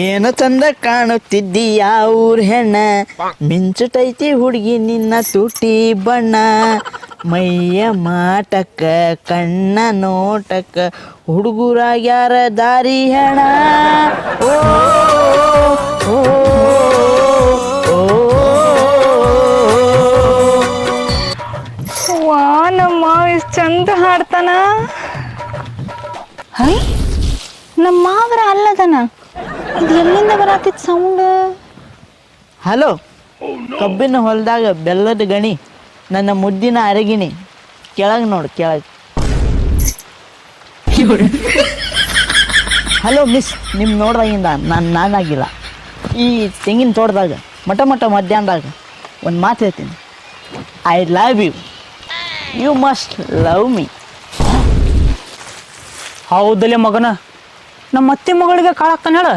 ಏನು ಚಂದ ಕಾಣುತ್ತಿದ್ದಿ ಊರ್ ಹೆಣ್ಣ ಮಿಂಚುಟೈತಿ ಹುಡುಗಿ ನಿನ್ನ ತುಟಿ ಬಣ್ಣ. ಮೈಯ ಮಾಟಕ್ಕ ಕಣ್ಣ ನೋಟಕ್ಕ ಹುಡುಗರಾಗ್ಯಾರ ದಾರಿ ಹೆಣ. ಓ ಓ, ವಾ ನಮ್ಮ ಮಾವ ಎಷ್ಟು ಚಂದ ಹಾಡ್ತಾನ? ಹೈ? ನಮ್ಮ ಮಾವರ ಅಲ್ಲದನ? ಇದು ಎಲ್ಲಿಂದ ಬರತ್ತಿತ್ತು ಸೌಂಡ್ ಹಲೋ ಕಬ್ಬಿನ ಹೊಲದಾಗ ಬೆಲ್ಲದ ಗಣಿ ನನ್ನ ಮುದ್ದಿನ ಅರಗಿಣಿ. ಕೆಳಗೆ ನೋಡು ಕೆಳಗೆ. ಹಲೋ ಮಿಸ್ ನಿಮ್ಮ ನೋಡ್ದಾಗಿಂದ ನಾನು ನಾನಾಗಿಲ್ಲ. ಈ ತೆಂಗಿನ ತೋಟದಾಗ ಮಟ ಮಟ ಮಧ್ಯಾಹ್ನದಾಗ ಒಂದು ಮಾತು ಹೇಳ್ತೀನಿ. I love you you must love me ಹೌದಲ್ಲೇ ಮಗನ ನಮ್ಮ ಅತ್ತೆ ಮಗಳಿಗೆ ಕಾಳಾಕ್ತಾನ ಹೇಳ.